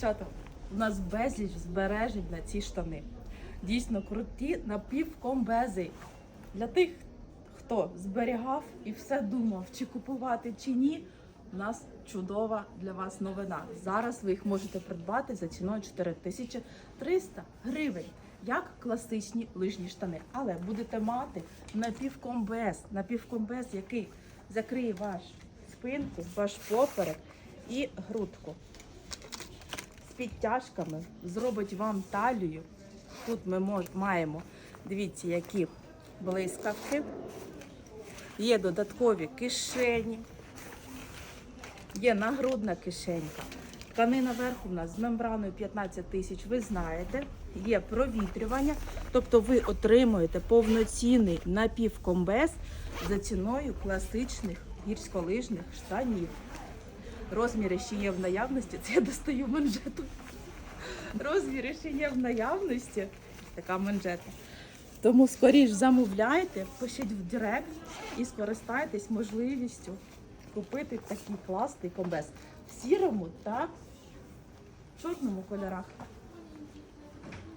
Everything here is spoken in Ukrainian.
Дівчата, у нас безліч збережень на ці штани. Дійсно круті напівкомбези. Для тих, хто зберігав і все думав, чи купувати, чи ні. У нас чудова для вас новина. Зараз ви їх можете придбати за ціною 4300 гривень, як класичні лижні штани. Але будете мати напівкомбез, напівкомбез, який закриє ваш спинку, ваш поперек і грудку підтяжками, зробить вам талію. Тут ми маємо, дивіться, які блискавки. Є додаткові кишені, є нагрудна кишенька. Тканина верху у нас з мембраною 15 тисяч, ви знаєте, є провітрювання, тобто ви отримуєте повноцінний напівкомбез за ціною класичних гірськолижних штанів. Розміри ще є в наявності, це я достаю манжету. Розміри ще є в наявності. Така манжета. Тому скоріш замовляйте, пишіть в директ і скористайтесь можливістю купити такий класний комбез в сірому та чорному кольорах.